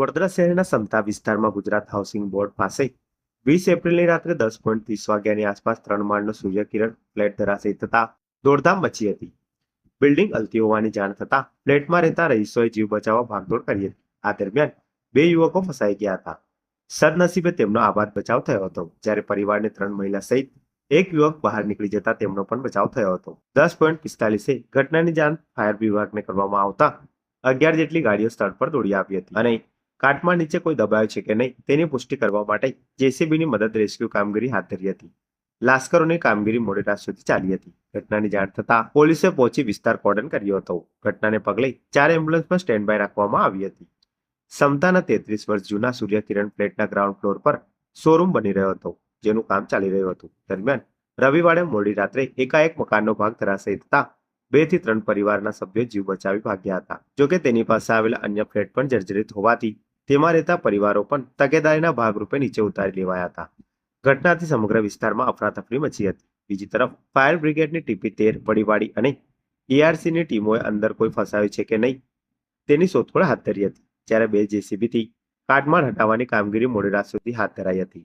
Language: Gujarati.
વડોદરા શહેરના સમતા વિસ્તારમાં ગુજરાત હાઉસિંગ બોર્ડ પાસે વીસ એપ્રિલની રાત્રે દસ પોઈન્ટ ત્રીસ વાગ્યાની આસપાસ ત્રણ માળનો સૂર્યકિરણ ફ્લેટ ધરાશયી થતા દોડધામ મચી હતી. બિલ્ડિંગ હલતી હોવાની જાણ થતા ફ્લેટમાં રહેતા રહીશોએ જીવ બચાવવા ભાગદોડ કરી હતી. આ દરમિયાન બે યુવકો ફસાઈ ગયા હતા. સદનસીબે તેમનો આબાદ બચાવ થયો હતો. જ્યારે પરિવારની ત્રણ મહિલા સહિત એક યુવક બહાર નીકળી જતા તેમનો પણ બચાવ થયો હતો. દસ પોઈન્ટ પિસ્તાલીસે ઘટનાની જાણ ફાયર વિભાગને કરવામાં આવતા અગિયાર જેટલી ગાડીઓ સ્થળ પર દોડી આવી હતી અને કાટમાં નીચે કોઈ દબાયો છે કે નહીં તેની પુષ્ટિ કરવા માટે જેસીબીની મદદ રેસ્ક્યુ કામગીરી હાથ ધરી હતી. લાશ્કરોની કામગીરી મોડી રાત સુધી ચાલી હતી. ઘટનાની જાણ થતા પોલીસે પહોંચી વિસ્તાર કોર્ડન કર્યો હતો. ઘટનાને પગલે ચાર એમ્બ્યુલન્સ પણ સ્ટેન્ડ બાય રાખવામાં આવી હતી. સમતાના તેત્રીસ વર્ષ જૂના સૂર્યકિરણ ફ્લેટના ગ્રાઉન્ડ ફ્લોર પર શોરૂમ બની રહ્યો હતો, જેનું કામ ચાલી રહ્યું હતું. દરમિયાન રવિવારે મોડી રાત્રે એકાએક મકાનનો ભાગ ધરાશયી થતા બેથી ત્રણ પરિવારના સભ્યો જીવ બચાવી ભાગ્યા હતા. જોકે તેની પાસે આવેલા અન્ય ફ્લેટ પણ જર્જરિત હોવાથી તેમાં રહેતા પરિવારો પણ તકેદારીના ભાગરૂપે નીચે ઉતારી લેવાયા હતા. ઘટનાથી સમગ્ર વિસ્તારમાં અફરાતફરી મચી હતી. બીજી તરફ, ફાયર બ્રિગેડની ટીપી તેર પડીવાડી અને એઆરસીની ટીમોએ અંદર કોઈ ફસાયું છે કે નહીં, તેની શોધખોળ હાથ ધરી હતી, જ્યારે બે જેસીબીથી કાટમાળ હટાવવાની કામગીરી મોડી રાત સુધી હાથ ધરાઈ હતી.